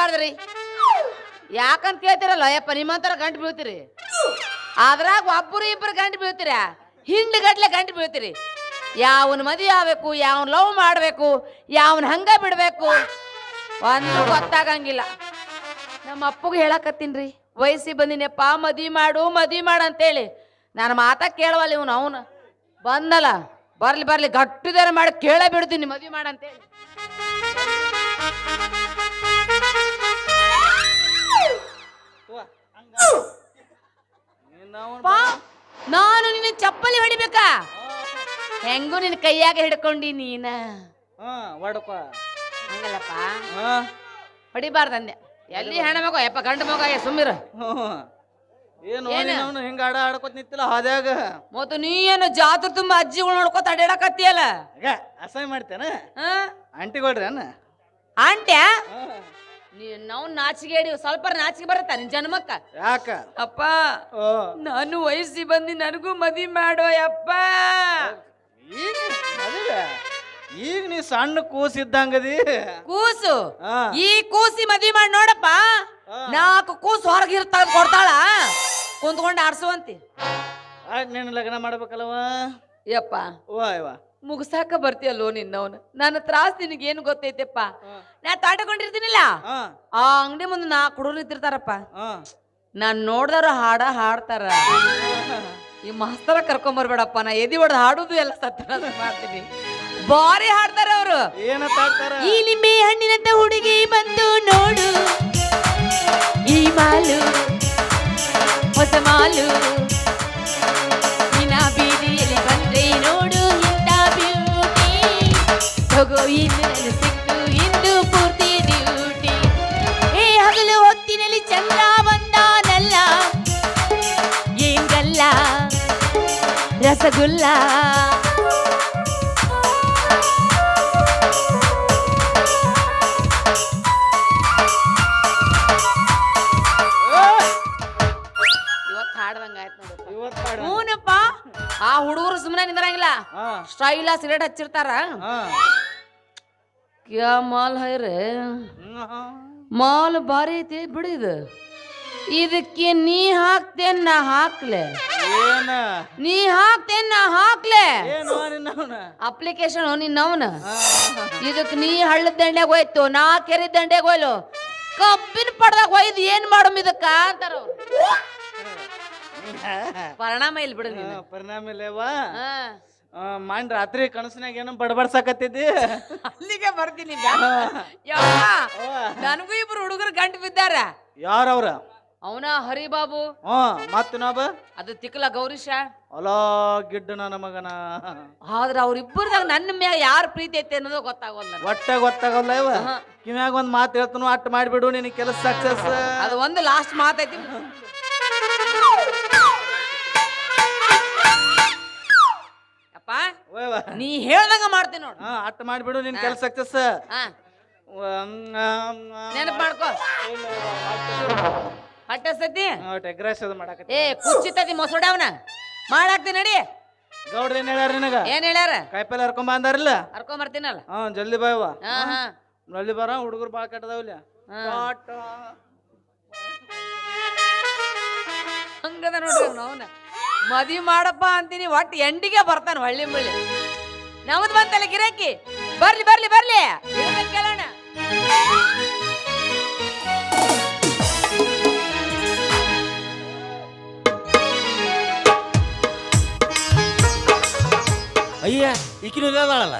ಬರಬಾರ್ದ್ರಿ ಯಾಕಂತ ಕೇಳ್ತಿರಲ್ಲ ಯಪ್ಪ ನಿಮ್ಮಂತರ ಗಂಟು ಬೀಳ್ತೀರಿ. ಅದ್ರಾಗ ಒಬ್ಬರು ಇಬ್ಬರು ಗಂಟು ಬೀಳ್ತೀರ? ಹಿಂಡ್ ಗಟ್ಲೆ ಗಂಟು ಬೀಳ್ತೀರಿ. ಯಾವನ್ ಮದಿ ಆಗ್ಬೇಕು ಯಾವನ್ ಲವ್ ಮಾಡಬೇಕು ಯಾವನ್ ಹಂಗ ಬಿಡ್ಬೇಕು ಒಂದು ಗೊತ್ತಾಗಂಗಿಲ್ಲ. ನಮ್ಮ ಅಪ್ಪಗೆ ಹೇಳಕತ್ತೀನ್ರಿ. ವಯಸ್ಸಿ ಬಂದಿನಪ್ಪ ಮದಿ ಮಾಡು ಮದ್ವಿ ಮಾಡು ಅಂತೇಳಿ. ನಾನು ಮಾತಾ ಕೇಳವಲ್ಲ ಇವನು ಅವನು. ಬಂದಲ್ಲ ಬರ್ಲಿ ಬರ್ಲಿ ಗಟ್ಟಿದಾರ ಮಾಡಿ ಕೇಳೇ ಬಿಡ್ತೀನಿ ಮದ್ವಿ ಮಾಡಂತೇಳಿ ಹೆಂಗೂ ನಿನ್ನ ಕೈಯಾಗ ಹಿಡ್ಕೊಂಡಿ ನೀನ? ಹಾ ವಾಡಪ್ಪ. ಹಂಗಲ್ಲಪ್ಪ? ಹಾ. ಹೊಡಿಬಾರ್ದಂದೆ. ಎಲ್ಲಿ ಹೆಣ್ಮಗ ಯಪ್ಪ ಗಂಡು ಮಗ ಏ ಸುಮ್ಮಿರು. ಏನು? ಅವನು ಹಿಂಗ ಆಡ ಆಡ್ಕೊತ ನಿಂತಿಲ್ಲ ಹಾದ್ಯಾಗ? ಮತ್ತು ನೀ ಏನು ಜಾತ್ರೆ ತುಂಬ ಅಜ್ಜಿಗಳು ನೋಡ್ಕೊತ ಅಡ್ಯಾಡಕತ್ತೀಯಲ್ಲ? ಆಗ ಅಸಹ್ಯ ಮಾಡ್ತೇನ? ಹಾ. ಕೊಡ್ರಿ ಅನ್ನ ಆಂಟ್ಯಾ? ನೀ ನಾವು ನಾಚಿಗೆಡಿ ಸ್ವಲ್ಪ ನಾಚಿಗೆ ಬರುತ್ತಾ ನಿನ್ ಜನ್ಮಕ್ಕ? ಯಾಕ? ಅಪ್ಪ ಓ. ನಾನು ವಯಸ್ಸಿ ಬಂದಿ ನನಗೂ ಮದಿ ಮಾಡೋ ಯಪ್ಪ. ಈಗ ಈಗ ನೀ ಸಣ್ಣ ಕೂಸು ಹಾ. ಈ ಕೂಸಿ ಮದಿ ಮಾಡಿ ನೋಡಪ್ಪ. ನಾಲ್ಕು ಕೂಸು ಹೊರಗಿರ್ತ ಕೊಡ್ತಾಳ. ಕುಂತ್ಕೊಂಡು ಆಡ್ಸುವಂತಿ. ಆಯ್ತು ನಿನ್ನ ಲಗ್ನ ಮಾಡ್ಬೇಕಲ್ವ ಯಪ್ಪ ವಾ ಮುಗಿಸಾಕ ಬರ್ತೀಯಲ್ಲೋ ನಿನ್ನವನು? ನನ್ನ ತ್ರಾಸ್ ನಿನಗೇನು ಗೊತ್ತೈತೆಪ್ಪ? ನಾ ತಾಟಕೊಂಡಿರ್ತೀನಿಲ್ಲ? ಹಾ. ಆ ಅಂಗಡಿ ಮುಂದೆ ನಾ ಕುಡುರು ಇದ್ದಿರ್ತಾರಪ್ಪ ನಾನು ನಾನ್ ನೋಡ್ದಾರ ಹಾಡ ಹಾಡ್ತಾರ. ಈ ಮಾಸ್ತರ ಕರ್ಕೊಂಬರ್ಬೇಡಪ್ಪ ನಾ ಎದಿ ಹೊಡೆದು ಹಾಡುದು ಎಲ್ಲ ಸತ್ಯ ಮಾಡ್ತೀನಿ. ಬಾರಿ ಹಾಡ್ತಾರೆ ಅವರು. ಏನಂತ ಈ ನಿಂಬೆ ಹಣ್ಣಿನಂತ ಹುಡುಗಿ ಬಂದು ನೋಡು. ಈ ಮಾಲು ಹೊಸ ಮಾಲು. ರಸಗುಲ್ಲ ಇವತ್ತು ನೋಡು. ಆ ಹುಡುಗರು ಸುಮ್ಮನೆ ನಿಂದ್ರಂಗಿಲ್ಲ. ಸ್ಟೈಲ ಸಿಗರೇಟ್ ಹಚ್ಚಿರ್ತಾರ. ಕ್ಯಾ ಮಾಲ್ ಹೈರೆ ಮಾಲ್ ಭಾರಿ ಐತಿ ಬಿಡಿದ. ಇದು ಇದಕ್ಕೆ ನೀ ಹಾಕ್ತೇನ್ ನಾ ಹಾಕ್ಲೆ. ಏನ? ನೀ ಹಾಕ್ತೇನ್ ನಾ ಹಾಕ್ಲೆ. ಏನು ನಿನ್ನವನ? ಅಪ್ಲಿಕೇಶನ್ ನಿನ್ನವನ? ಇದಕ್ ನೀ ಹಳ್ಳದ ದಂಡೆಗೆ ಹೋಯ್ತು ನಾ ಕೆರೆ ದಂಡೆಗೆ ಹೋಯ್ಲು. ಕಬ್ಬಿನ ಪಡ್ದಾಗ ಒಯ್ದು ಏನ್ ಮಾಡಮ್ ಇದಕ್ಕ ಅಂತಾರ ಅವ್ರು. ಪರಿಣಾಮ ಇಲ್ಲ ಬಿಡು ನೀನು ಪರಿಣಾಮ ಇಲ್ಲವಾ? ಹಾ. ಮಾನ್ ರಾತ್ರಿ ಕನಸಿನಾಗ ಏನೋ ಬಡಬಡ್ಸಾಕತ್ತಿದ್ದಿ? ಅಲ್ಲಿಗೆ ಬರ್ತೀನಿ ಯವ್ವ, ನನಗೂ ಇಬ್ರು ಹುಡುಗರು ಗಂಟು ಬಿದ್ದಾರ. ಯಾರವ್ರ? ಅವನ ಹರಿಬಾಬು. ಮತ್ತ ನಾಬ ಅದು ತಿಕ್ಕಲ ಗೌರೀಶ. ಅಲ ಗಿಡ್ಡ ನನ್ನ ಮಗನ. ಆದ್ರ ಅವ್ರಿಬ್ಬರದಾಗ ನನ್ನ ಮ್ಯಾಗ ಯಾರ ಪ್ರೀತಿ ಐತೆ ಅನ್ನೋದು ಗೊತ್ತಾಗೋಲ್ಲ. ಒಟ್ಟ ಗೊತ್ತಾಗಲ್ಲ ಇವ. ಕಿವ್ಯಾಗ ಒಂದ್ ಮಾತು ಹೇಳ್ತಾನು ಅಟ್ ಮಾಡಿಬಿಡು ನಿನ್ ಕೆಲಸ ಸಕ್ಸಸ್ ಅದು ಒಂದು ಲಾಸ್ಟ್ ಮಾತೈತಿ ಅಪ್ಪ ನೀ ಹೇಳ್ದಂಗ ಮಾಡ್ತೀನಿ ನೋಡು. ಅಟ್ ಮಾಡಿಬಿಡು ನಿನ್ ಕೆಲಸ ಸಕ್ಸಸ್ ನೆನಪು ಮಾಡ್ಕೋ. ಹೊಟ್ಟೆ ಸತಿ ಎಗ್ರೆಸ್ ಅದು ಮಾಡಾಕತ್ತಿ. ಏ ಮೊಸಡ ಮೊಸಡವನ ಮಾಡಾಕ್ತಿ ನಡಿ. ಗೌಡ್ರ ಏನ್ ಹೇಳ್ಯಾರ ನಿನಗ? ಏನ್ ಹೇಳ್ಯಾರ? ಕಾಯಿಪಲ್ಲೆ ಹರ್ಕೊಂಡ್ ಬಂದಾರಿಲ್ಲ ಹರ್ಕೊಂಡ್ ಬರ್ತೀನಲ್ಲ ಹಾ ಜಲ್ದಿ ಬಾಯವ್ವ ಹಾ ಹಾ. ಜಲ್ದಿ ಬರ ಹುಡುಗರು ಬಾಳ ಕೆಟ್ಟದಾವಿಲ್ಲ ಹಾ. ಹಂಗದ ನೋಡ್ರಿ ಅವನ ಮದ್ವಿ ಮಾಡಪ್ಪ ಅಂತೀನಿ ಒಟ್ಟು ಎಂಡಿಗೆ ಬರ್ತಾನ ಹಳ್ಳಿ ಮುಳ್ಳಿ ನಮ್ದು ಬಂತಲ್ಲ ಗಿರಾಕಿ? ಬರ್ಲಿ ಬರ್ಲಿ ಬರ್ಲಿ. ಕೇಳೋಣ. ಅಯ್ಯ ಈಕಿನೂ ಇದಾಳಲ್ಲ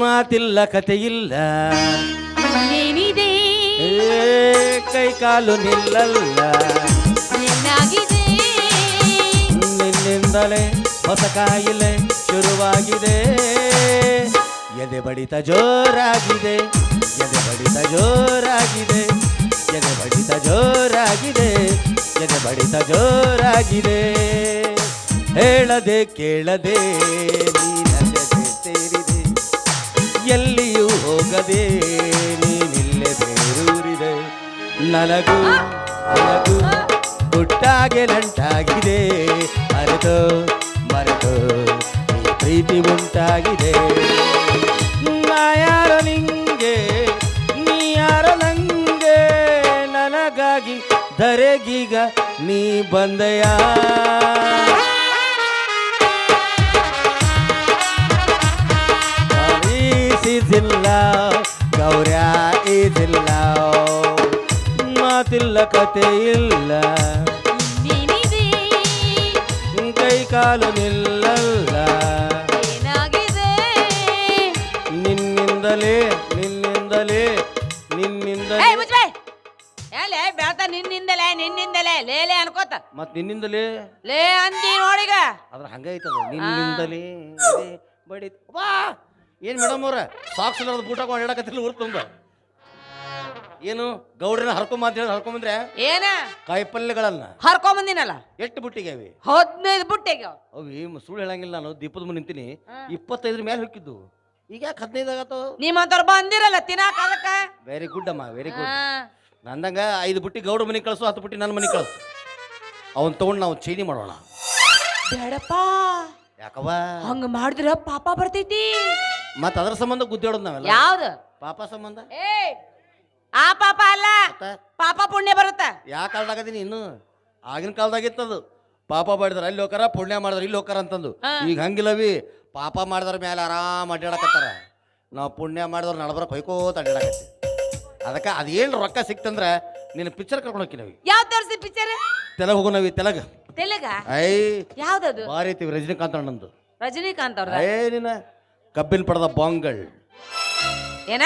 ಮಾತಿಲ್ಲ ಕತೆ ಇಲ್ಲ ಏನಿದೆ? ಏ ಕೈ ಕಾಲು ನಿಲ್ಲಲ್ಲ. ಏನಾಗಿದೆ? ನಿನ್ನಿಂದಲೇ ಹೊಸ ಕಾಯಿಲೆ ಶುರುವಾಗಿದೆ. ಎದೆ ಬಡಿತ ಜೋರಾಗಿದೆ. ಎದೆ ಬಡಿತ ಜೋರಾಗಿದೆ. ಎದೆ ಬಡಿತ ಜೋರಾಗಿದೆ. ಎದೆ ಬಡಿತ ಜೋರಾಗಿದೆ. ಹೇಳದೆ ಕೇಳದೆ ನೀನಲ್ಲದೆ ಸೇರಿದೆ ಎಲ್ಲಿಯೂ ಹೋಗದೆ ನೀನಿಲ್ಲೆ ಬೇರೂರಿದೆ. ನಲಗು ನಲಗು ಪುಟ್ಟಾಗೆ ನಂಟಾಗಿದೆ. ಮರೆತು ಮರೆತು ಪ್ರೀತಿ ಉಂಟಾಗಿದೆ. ಯಾರೋ ನಿಂಗೆ ನೀ ಯಾರೋ ನಂಗೆ, ನನಗಾಗಿ ಧರೆಗೀಗ ನೀ ಬಂದೆಯಾ? ಈಸಿದಿಲ್ಲ ಗೌರ್ಯ ಇದಿಲ್ಲ. ಮಾತಿಲ್ಲ ಕತೆ ಇಲ್ಲ ಕೈ ಕಾಲು ನಿಲ್ಲಲ್ಲ. ನಿನ್ನಿಂದಲೇ ನಿನ್ನಿಂದಲೇ ಏ ನಿನ್ನಿಂದಲೇ ಬೆಳ್ತ ನಿನ್ನಿಂದಲೇ ನಿನ್ನಿಂದಲೇ. ಲೇಲೆ ಅನ್ಕೋತ. ಮತ್ ನಿನ್ನಿಂದಲೇ? ಲೇ ಅಂದಿ ನೋಡಿಗ ಅದ್ರ ಹಂಗೈತದ ನಿನ್ನಿಂದಲೇ ಅದೇ ಬಡಿ ವಾ ಏನ್ ಮೇಡಮ್ ಅವ್ರ? ಸಾಕ್ಸ್ ಇಲ್ಲದ ಬೂಟ ಹಾಕೊಂಡು ಹೇಳಕತ್ತಿಲ್ಲ ಊರ್ ತುಂಬ ಏನು ಗೌಡ್ರನ್ನ ಹರ್ಕೊಂಬಂದ್ರೆ ಹೇಳಿ ಹರ್ಕೊಂಬಂದ್ರೆ ಏನ? ಕಾಯಿಪಲ್ಯಗಳನ್ನ ಹರ್ಕೊಂಬಂದಿನಲ್ಲ ಎಷ್ಟು ಬುಟ್ಟಿಗೆ ಅವಿ? ಹದಿನೈದು ಬುಟ್ಟಿಗೆ. ಅವಿ ಸುಳ್ಳು ಹೇಳಂಗಿಲ್ಲ ನಾನು ದೀಪದ ಮುಂದೆ ನಿಂತೀನಿ. ಇಪ್ಪತ್ತೈದ್ರ ಮೇಲೆ ಹೊಕ್ಕಿದ್ದು. ಈಗ ಯಾಕೆ ಹದಿನೈದು ಆಗತ್ತೋ? ನಿಮ್ಮಂತವ್ರು ಬಂದಿರಲ್ಲ ತಿನ್ನಾಕ ಅದಕ್ಕೆ? ವೆರಿ ಗುಡ್ ಅಮ್ಮ ವೆರಿ ಗುಡ್. ನಂದಂಗ ಐದು ಬುಟ್ಟಿ ಗೌಡ ಮನೆ ಕಳಿಸು ಹತ್ತು ಬುಟ್ಟಿ ನನ್ನ ಮನೆ ಕಳಿಸು. ಅವನ್ ತಗೊಂಡು ನಾವು ಚೈನಿ ಮಾಡೋಣ. ಬೇಡಪ್ಪ. ಯಾಕವ್ವ? ಹಂಗ ಮಾಡಿದ್ರ ಪಾಪ ಬರ್ತೈತಿ. ಮತ್ತ ಅದ್ರ ಸಂಬಂಧ ಗುದ್ದಾಡೋದು ನಾವೆಲ್ಲ? ಯಾವ್ದು? ಪಾಪ ಸಂಬಂಧ? ಏ ಆ ಪಾಪ ಅಲ್ಲ. ಮತ್ತ? ಪಾಪ ಪುಣ್ಯ ಬರುತ್ತ. ಯಾ ಕಾಲದಾಗದೀನಿ ಇನ್ನು? ಆಗಿನ ಕಾಲದಾಗಿತ್ತದು. ಪಾಪ ಮಾಡಿದ್ರ ಅಲ್ಲಿ ಹೋಕಾರ ಪುಣ್ಯ ಮಾಡಿದ್ರ ಇಲ್ಲಿ ಹೋಕಾರ ಅಂತಂದು. ಹಾ. ಈಗ ಹಂಗಿಲ್ಲವಿ ಪಾಪ ಮಾಡಿದ್ರ ಮೇಲೆ ಆರಾಮ್ ಅಡ್ಡಾಡಕತ್ತಾರ. ನಾವು ಪುಣ್ಯ ಮಾಡಿದ್ರ ನಡಬರಕ್ ಹೊಯ್ಕೋತ ಅಡ್ಡಾಡಕತ್ತಿ. ಅದಕ್ಕೆ ಅದೇನು ರೊಕ್ಕ ಸಿಕ್ತಂದ್ರ ನಿನ್ನ ಪಿಕ್ಚರ್ ಕರ್ಕೊಂಡು ಹೋಗಿ ನಾವಿ ಯಾವ ತೋರಿಸಿ ಪಿಕ್ಚರ್ ತೆಲಗ್ ಹೋಗು ನಾವಿ ತೆಲಗ. ತೆಲಗ? ಐ. ಯಾವ್ದದು? ಭಾರಿ ಐತಿ ರಜನಿಕಾಂತ್ ಅಣ್ಣಂದು. ರಜನಿಕಾಂತ್ ಅವ್ರ ಏ ನಿನ್ನ ಕಬ್ಬಿನ ಪಡದ ಬಾಂಗಲ್. ಏನ?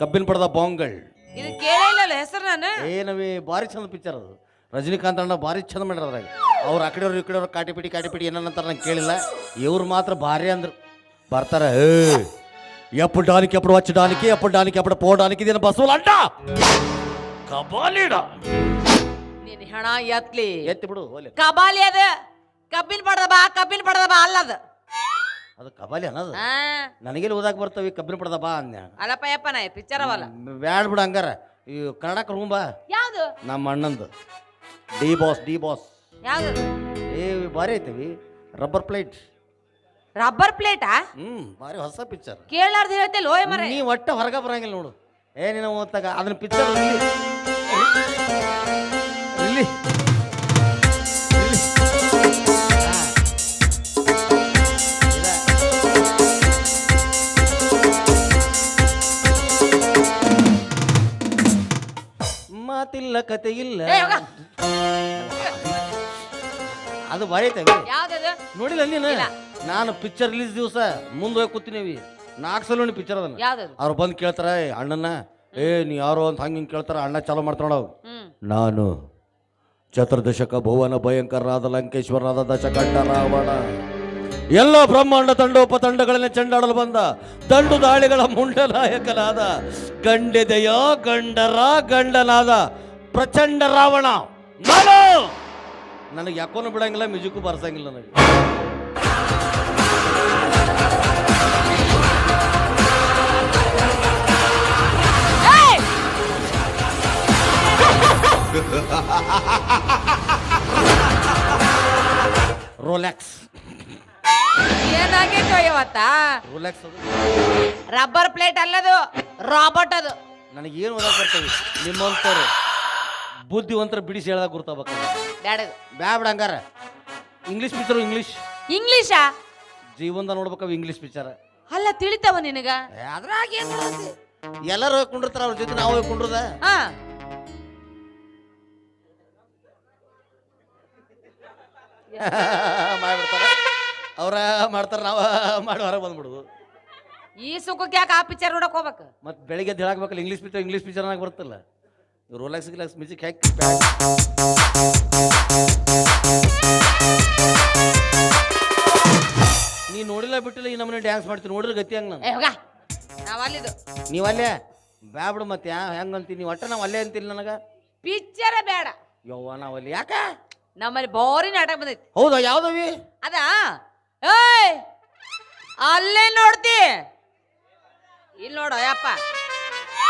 ಕಬ್ಬಿನ ಪಡದ ಬಾಂಗಲ್. ಇದು ಕೇಳಿಲ್ಲ ಹೆಸರು ನಾನು? ಏನವೇ ಭಾರಿ ಚಂದ ಪಿಕ್ಚರ್ ಅದು. ರಜನಿಕಾಂತ್ ಅಣ್ಣ ಭಾರಿ ಚಂದ ಮಾಡ್ಯಾರ ಅದ್ರಾಗ. ಅವ್ರು ಆ ಕಡೆಯವ್ರು ಈ ಕಡೆಯವ್ರು ಕಾಟಿಪಿಟಿ ಕಾಟಿಪಿಟಿ ಏನಂತಾರೆ ನಂಗೆ ಕೇಳಿಲ್ಲ. ಇವ್ರು ಮಾತ್ರ ಭಾರಿ ಅಂದ್ರು. ಬರ್ತಾರೆ ಏ ಎಪ್ಪು ಡಾನಿಕ್ ಎಪ್ಪಡು ವಚ್ಚ ಡಾನಿಕೆ ಎಪ್ಪ ಡಾನಿಕ್ ಎಪ್ಪಡು ಪೋ ಡಾನಿಕ್ ಇದೇನು ಬಸವಲ್ ಅಡ್ಡ? ಕಬಾಲಿಡ ನೀನು ಹೆಣ ಎತ್ಲಿ. ಎತ್ತಿ ಬಿಡು ಕಬಾಲಿ ಅದ. ಕಬ್ಬಿನ ಪಡೆದ ಬಾ ಕಬ್ಬಿನ ಪಡದ ಬಾ ಅದು ಅದು ಕಬಾಲಿ ಅನ್ನೋದು. ಹಾ ನನಗೆಲ್ಲಿ ಓದಾಕ್ ಬರ್ತವಿ ಕಬ್ಬಿನ ಪಡೆದ ಬಾ ಅಂದ್ಯ? ಅಲ್ಲಪ್ಪ ಯಪ್ಪ ನಾ ಪಿಕ್ಚರ್ ಅವಲ್ಲ. ಬ್ಯಾಡ್ ಬಿಡು ಹಂಗಾರ. ಈ ಕನ್ನಡಕ್ಕೆ ರೂಮ್ ಬಾ. ಯಾವ್ದು? ನಮ್ಮ ಅಣ್ಣಂದು. D Boss D Boss. ಯಾವ್ದು? ಏ ಭಾರಿ ಐತವಿ. Rubber plate. ರಬ್ಬರ್ ಪ್ಲೇಟಾ? ಹ್ಮ್ ಭಾರಿ ಹೊಸ ಪಿಕ್ಚರ್ ಕೇಳಾರ್ದ ಹೇಳ್ತಿಲ್ಲ ಓಯ್ ಮರ ನೀ ಒಟ್ಟ ಹೊರಗ ಬರಂಗಿಲ್ಲ ನೋಡು. ಏ ನೀನು ಓದ್ತಾಗ ಅದನ್ನ ಪಿಕ್ಚರ್ ಇಲ್ಲಿ ಮಾತಿಲ್ಲ ಕತೆ ಇಲ್ಲ ಅದು ಭಾರಿ ಐತೆ ಅವಿ. ಯಾವ್ದದು? ನೋಡಿಲ್ಲ ನೀನು? ಇಲ್ಲ. ನಾನು ಪಿಕ್ಚರ್ ರಿಲೀಸ್ ದಿವಸ ಮುಂದೆ ಹೋಗಿ ಕೂತೀನಿವಿ. ನಾಲ್ಕು ಸಲ ಪಿಕ್ಚರ್ ಅದನ್ನ. ಯಾವ್ದದು? ಅವ್ರು ಬಂದು ಕೇಳ್ತಾರ "ಏ, ಅಣ್ಣನ ಏ ನೀ ಯಾರು ಅಂತ ಹಂಗೆ ಹಿಂಗೆ ಕೇಳ್ತಾರ ಅಣ್ಣ ಚಾಲು ಹ್ಮ್. ನಾನು ಚತುರ್ದಶಕ ಭುವನ ಭಯಂಕರನಾದ ಲಂಕೇಶ್ವರನಾದ ದಶಕ ರಾವಣ. ಎಲ್ಲ ಬ್ರಹ್ಮಾಂಡ ತಂಡೋಪ ತಂಡಗಳನ್ನೇ ಚೆಂಡಾಡಲು ಬಂದ. ದಂಡು ದಾಳಿಗಳ ಮುಂಡನಾಯಕನಾದ ಗಂಡೆದೆಯೋ ಗಂಡರ ಗಂಡನಾದ ಪ್ರಚಂಡ ರಾವಣ. ನಾನು ನನಗೆ ಯಾಕೋನು ಬಿಡಂಗಿಲ್ಲ ಮ್ಯೂಸಿಕ್ಕು ಬರ್ಸಂಗಿಲ್ಲ ನನಗೆ! ರೋಲ್ಯಾಕ್ಸ್. ಏನಾಗೈತೋ ಇವತ್ತ? ರೋಲ್ಯಾಕ್ಸ್ ಅದು. ರಬ್ಬರ್ ಪ್ಲೇಟ್ ಅಲ್ಲದು ರಾಬರ್ಟ್ ಅದು. ನನಗೆ ಏನು ಬರ್ತವೆ ನಿಮ್ಮಂತವ್ರು ಬುದ್ಧಿವಂತರ ಬಿಡಿಸಿ ಹೇಳ್ದಾಗ ಗುರ್ತಾಬೇಕು ಬ್ಯಾಡದು. ಬ್ಯಾಡ ಹಂಗಾರ. ಇಂಗ್ಲೀಷ್ ಪಿಕ್ಚರು ಇಂಗ್ಲೀಷ್ ಇಂಗ್ಲೀಷಾ ಜೀವನದ ನೋಡ್ಬೇಕು ಇಂಗ್ಲೀಷ್ ಪಿಕ್ಚರ್ ಅಲ್ಲ ತಿಳಿತಾವ ನಿನಗ? ಅದ್ರಾಗ ಏನ್ ಎಲ್ಲರೂ ಹೋಗಿ ಕುಂಡಿರ್ತಾರ ಅವ್ರ ಜೊತೆ ನಾವು ಹೋಗಿ ಕುಂಡ್ರದ? ಹಾ. ಮಾಡ್ಬಿಡ್ತಾರ. ಅವ್ರ ಮಾಡ್ತಾರ ನಾವ ಮಾಡೋರ ಬಂದ್ಬಿಡುದು. ಈ ಸುಖಕ್ಕೆ ಯಾಕೆ ಆ ಪಿಕ್ಚರ್ ನೋಡಕ್ ಹೋಗ್ಬೇಕು? ಮತ್ತೆ ಬೆಳಿಗ್ಗೆ ಎದ್ದು ಹೇಳಕ್ಬೇಕಲ್ಲ ಇಂಗ್ಲೀಷ್ ಪಿಕ್ಚರ್ ಇಂಗ್ಲೀಷ್ ಪಿಕ್ಚರ್ನಾಗ ಬರ್ತಲ್ಲ ರೋಲಾಕ್ಸ್ ಗಿಲಾಕ್ಸ್ ಮ್ಯೂಸಿಕ್ ಹಾಕಿ ನೀ ನೋಡಿಲ್ಲ ಬಿಟ್ಟಿಲ್ಲ ಈ ನಮ್ಮನೆ ಡ್ಯಾನ್ಸ್ ಮಾಡ್ತೀನಿ ನೋಡಿದ್ರೆ ಗತಿ ಹಂಗ ನಾನು? ಏ ಹೋಗ. ನಾವ್ ಅಲ್ಲಿದು ನೀವು ಅಲ್ಲೇ? ಬ್ಯಾ ಬಿಡು ಮತ್ತೆ ಯಾ ಹೆಂಗ್ ಅಂತೀನಿ? ನೀವು ಒಟ್ಟ ನಾವು ಅಲ್ಲೇ ಅಂತಿಲ್ಲ ನನಗೆ? ಪಿಕ್ಚರ ಬೇಡ. ಯವ್ವ ನಾವು ಅಲ್ಲಿ ಯಾಕ? ನಮ್ಮಲ್ಲಿ ಬೋರಿ ನಾಟಕ ಬಂದೈತಿ. ಹೌದಾ ಯಾವ್ದವಿ? ಅದ? ಏಯ್! ಅಲ್ಲೇ ನೋಡ್ತಿ? ಇಲ್ಲಿ ನೋಡು ಯಪ್ಪ.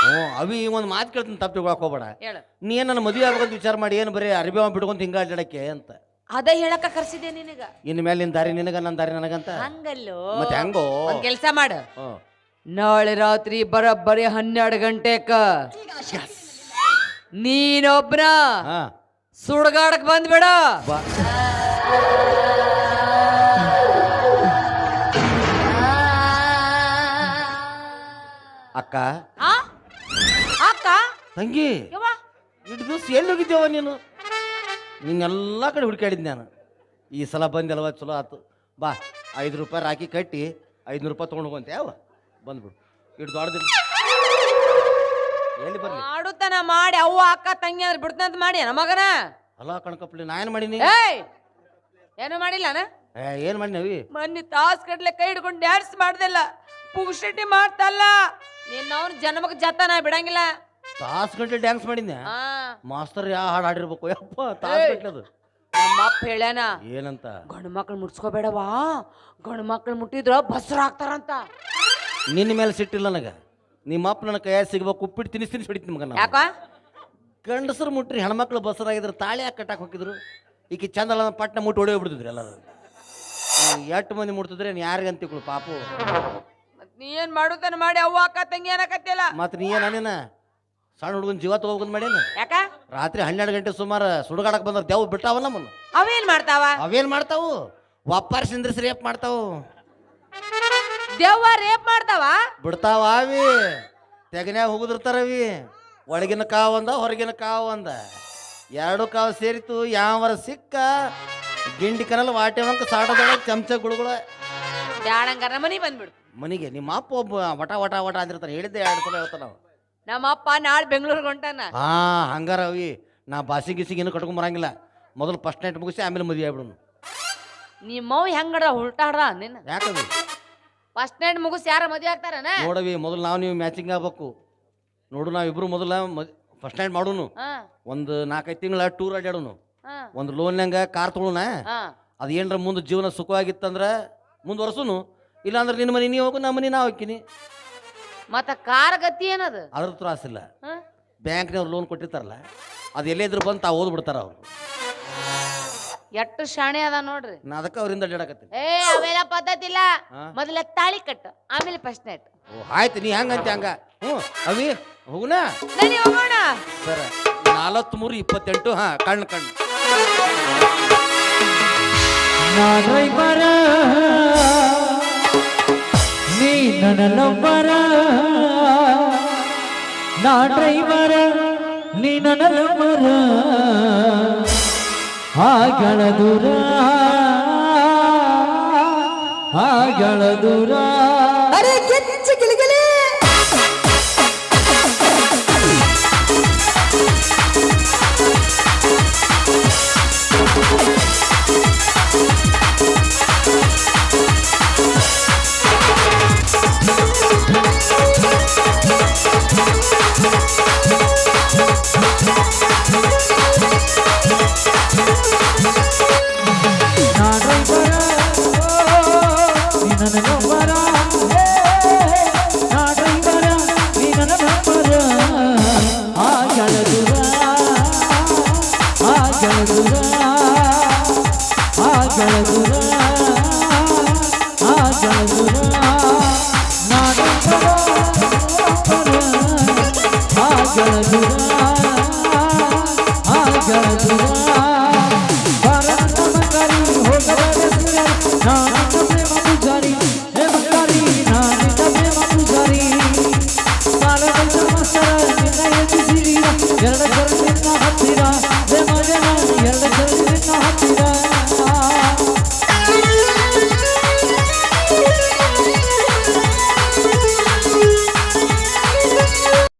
ಓ ಅವಿ ಒಂದು ಮಾತು ಕೇಳ್ತೀನಿ ತಪ್ಪು ತಿಳ್ಕೊಳಕ್ ಹೋಗ್ಬೇಡ. ಹೇಳು. ನೀ ಏನು ನನ್ನ ಮದುವೆ ಆಗ್ಬೇಕಂತ ವಿಚಾರ ಮಾಡಿ ಏನು ಬರೀ ಅರಿಬಿ ಬಿಡ್ಕೊಂಡು ಹಿಂಗ ಅಡ್ಡಾಡಕ್ಕೆ ಅಂತ. ಅದೇ ಹೇಳಕ ಕರ್ಸಿದೆ ನಿನಗ. ಇನ್ನು ಮೇಲೆ ನಿನ್ ದಾರಿ ನಿನಗ ನನ್ನ ದಾರಿ ನನಗಂತ? ಹಂಗಲ್ಲೋ? ಮತ್ತೆ ಹೆಂಗೋ? ಒಂದ್ ಕೆಲ್ಸ ಮಾಡು. ಹ್ಞೂ ನಾಳೆ ರಾತ್ರಿ ಬರೋಬ್ಬರಿ ಹನ್ನೆರಡು ಗಂಟೆಕ. ನೀನೊಬ್ನ ಹಾ. ಸುಡ್ಗಾಡಕ್ ಬಂದ್ಬೇಡ. ಬಾ. ಅಕ್ಕ? ಆ? ಅಕ್ಕ ತಂಗಿ? ಯವ್ವ? ಇಟ್ಟು ದಿವಸ ಎಲ್ಲಿ ಹೋಗಿದ್ದೇವ ನೀನು? ನಿನ್ನೆಲ್ಲ ಕಡೆ ಹುಡುಕಾಡಿದ್ ನಾನು. ಈ ಸಲ ಬಂದಲ್ವ? ಚಲೋ ಆತು. ಬಾ ಐದು ರೂಪಾಯಿ ರಾಕಿ ಕಟ್ಟಿ ಐದುನೂರು ರೂಪಾಯಿ ತೊಗೊಂಡು ಹೋಗಂತೆ ಯಾವ ಬಂದ್ಬಿಡು. ಇಟ್ಟು ದೊಡ್ಡದಿಲ್ಲ ಎಲ್ಲಿ ಬರ್ಲಿ? ಮಾಡುತ್ತಾನ ಮಾಡಿ. ಅವ್ವ ಅಕ್ಕ ತಂಗಿ ಅಂದ್ರೆ ಬಿಡ್ತಂತ ಮಾಡಿ. ನಮ್ಮ ಮಗನ? ಅಲ್ಲ ಕಣ್ಕಪ್ಲಿ ನಾ ಏನು ಮಾಡೀನಿ? ಏಯ್! ಏನು ಮಾಡಿಲ್ಲನ ಏ ಏನು ಮಾಡಿ ನವಿ ಮೊನ್ನೆ ತಾಸ್ ಕಟ್ಲೆ ಕೈ ಹಿಡ್ಕೊಂಡು ಡ್ಯಾನ್ಸ್ ಮಾಡ್ದಿಲ್ಲ ಪುಗ್ಶಟಿ ಮಾಡ್ತಲ್ಲ. ನಿನ್ನ ಅವ್ನ ಜನ್ಮಕ್ ನಾ ಬಿಡಂಗಿಲ್ಲ. ತಾಸ್ ಗಂಟೆ ಡ್ಯಾನ್ಸ್ ಮಾಡಿದ್ದೆ ಆ ಮಾಸ್ತರ್ ಯಾವ ಹಾಡು ಹಾಡಿರ್ಬೇಕು? ಯಪ್ಪ ತಾಸ್ ಏಯ್. ಗಂಟೆ ಅದು. ನಮ್ಮ ಅಪ್ಪ ಹೇಳ್ಯಾನ ಏನಂತ? ಗಂಡು ಮಕ್ಳು ಮುಟ್ಸ್ಕೋಬೇಡವಾ ಗಂಡು ಮಕ್ಳು ಮುಟ್ಟಿದ್ರ ಬಸ್ರ ಹಾಕ್ತಾರಂತ. ನಿನ್ನ ಮೇಲೆ ಸಿಟ್ಟಿಲ್ಲ ನನಗೆ. ನಿಮ್ಮ ಅಪ್ಪ ನನ್ನ ಕೈಯಾಗ ಸಿಗ್ಬೇಕು ಉಪ್ಪಿಟ್ಟು ತಿನ್ನಿಸಿ ತಿನ್ನಿಸಿ ಹೊಡಿತೀನಿ ನಿಮ್ಗೆ ನಾನು. ಯಾಕ? ಗಂಡಸರು ಮುಟ್ರಿ ಹೆಣ್ಮಕ್ಳು ಬಸರಾಗಿದ್ರು ತಾಳಿ ಯಾಕೆ ಕಟ್ಟಾಕ್ ಹೋಗಿದ್ರು? ಈಕಿ ಚಂದಲ್ಲ ಪಟ್ನ ಮುಟ್ಟಿ ಹೊಡಿ ಎಲ್ಲ ಎಲ್ಲರೂ. ಎಷ್ಟು ಮಂದಿ ಮುಟ್ತಿದ್ರೆ ಯಾರಿಗಂತ ತಿಳ್ಕೊಳು ಪಾಪು. ನೀ ಏನ್ ಮಾಡುತ್ತ ಮಾಡಿ ಅವ್ವ ಅಕ್ಕ ತಂಗಿ ಏನಕತ್ತಿಲ್ಲ ಮತ್ ನೀ ಏನೇನ ಸಣ್ಣ ಹುಡುಗನ ಜೀವ ತಗೋಬೇಕಂತ ಮಾಡೇನ? ಯಾಕ? ರಾತ್ರಿ ಹನ್ನೆರಡು ಗಂಟೆ ಸುಮಾರು ಸುಡುಗಾಡಕ್ ಬಂದ್ರ ದೇವ್ ಬಿಟ್ಟಾವ ನಮ್ಮನ್ನ? ಅವೇನ್ ಮಾಡ್ತಾವ? ಅವೇನ್ ಮಾಡ್ತಾವು? ಒಪ್ಪಾರ್ ಸಿಂದ್ರಿಸಿ ರೇಪ್ ಮಾಡ್ತಾವು. ದೆವ್ವ ರೇಪ್ ಮಾಡ್ತಾವ? ಬಿಡ್ತಾವ ಅವಿ. ತೆಗನ್ಯಾಗ ಹೋಗುದಿರ್ತಾರವಿ ಒಳಗಿನ ಕಾವು ಒಂದ ಹೊರಗಿನ ಕಾವು ಒಂದ ಎರಡು ಕಾವು ಸೇರಿತು ಯಾವರ ಸಿಕ್ಕ? ಗಿಂಡಿ ಕನಲ್ ವಾಟೆ ಅಂತ ಸಾಟದೊಳಗೆ ಚಮಚ ಗುಳುಗುಳ ಬ್ಯಾಡಂಗಾರ ಮನಿ ಬಂದ್ಬಿಡು. ಮನೆಗೆ ನಿಮ್ಮ ಅಪ್ಪ ಒಬ್ಬ ವಟ ವಟ ವಟ ಅಂದಿರ್ತಾರೆ ಹೇಳಿದ್ದೆ ಎರಡು ಸಲ ಹೇಳ್ತಾನ ನಾವು ನಮ್ಮ ಅಪ್ಪ ನಾಳೆ ಬೆಂಗಳೂರಿಗೆ ಹೊಂಟಾನ. ಹಾ ಹಂಗಾರ ಅವಿ. ನಾ ಬಾಸಿ ಗಿಸಿಗೇನು ಏನು ಕಟ್ಕೊಂಡ್ ಬರಂಗಿಲ್ಲ. ಮೊದಲು ಫಸ್ಟ್ ನೈಟ್ ಮುಗಿಸಿ ಆಮೇಲೆ ಮದುವೆ ಆಗ್ಬಿಡು ನಿಮ್ಮವ್ ಹೆಂಗಡ ಉಲ್ಟಾಡ್ದ ನಿನ್ನ ಯಾಕದು ಫಸ್ಟ್ ನೈಟ್ ಮುಗಿಸ್ ಯಾರ ಮದ್ವೆ ಆಗ್ತಾರನ? ನೋಡವಿ ಮೊದಲು ನಾವು ನೀವು ಮ್ಯಾಚಿಂಗ್ ಆಗ್ಬೇಕು. ನೋಡು ನಾವಿಬ್ರು ಮೊದಲ ಫಸ್ಟ್ ನೈಟ್ ಮಾಡೋನು. ಹಾ. ಒಂದು ನಾಲ್ಕೈದು ತಿಂಗಳ ಟೂರ್ ಅಡ್ಯಾಡೋನು ಹಾ. ಒಂದು ಲೋನ್ಯಾಗ ಕಾರ್ ತೊಗೊಳೋಣ ಹಾ. ಅದು ಏನರ ಮುಂದೆ ಜೀವನ ಸುಖವಾಗಿತ್ತಂದ್ರೆ ಮುಂದುವರ್ಸುನು. ಇಲ್ಲಾಂದ್ರೆ ನಿನ್ನ ಮನೆ ನೀ ಹೋಗು ನಮ್ಮ ಮನೆ ನಾ ಹೋಗ್ತೀನಿ ಮತ್ತೆ ಕಾರ್ ಗತಿ ಏನದು? ಅದ್ರ ತ್ರಾಸಿಲ್ಲ ಹಾ? ಬ್ಯಾಂಕ್ನವ್ರು ಲೋನ್ ಕೊಟ್ಟಿರ್ತಾರಲ್ಲ ಅದು ಎಲ್ಲೇ ಇದ್ರು ಬಂದು ತಾವು ಓದ್ಬಿಡ್ತಾರ ಅವ್ರು. ಎಟ್ಟು ಶಾಣೆ ಅದ ನೋಡ್ರಿ. ನಾ ಅದಕ್ಕೆ ಅವರಿಂದ ಅಡ್ಡಾಡಕತ್ತೀನಿ ಏ ಅವೆಲ್ಲ ಪದ್ಧತಿ ಇಲ್ಲ. ಹಾ? ಮೊದಲ ತಾಳಿ ಕಟ್ಟು ಆಮೇಲೆ ಪ್ರಶ್ನೆ ಇಟ್ಟು ಓ ಆಯ್ತು ನೀ ಹಂಗಂತೆ ಹಂಗ? ಹ್ಞೂ ಅವಿ ಹೋಗುನಾ? ನಡಿ ಹೋಗೋಣ. ಸರ ನಾಲ್ವತ್ತ್ಮೂರು ಇಪ್ಪತ್ತೆಂಟು ಹಾಂ ಕಣ್ಣು ಕಣ್ಣು. ನಾ ಡ್ರೈವರ ನೀ ನನ್ನ ಲವ್ವರ ನಾ ಡ್ರೈವರ? ನೀ ನನ್ನ ಲವ್ವರ ಆಗಳ ದೂರ? ಆಗಳ ದೂರ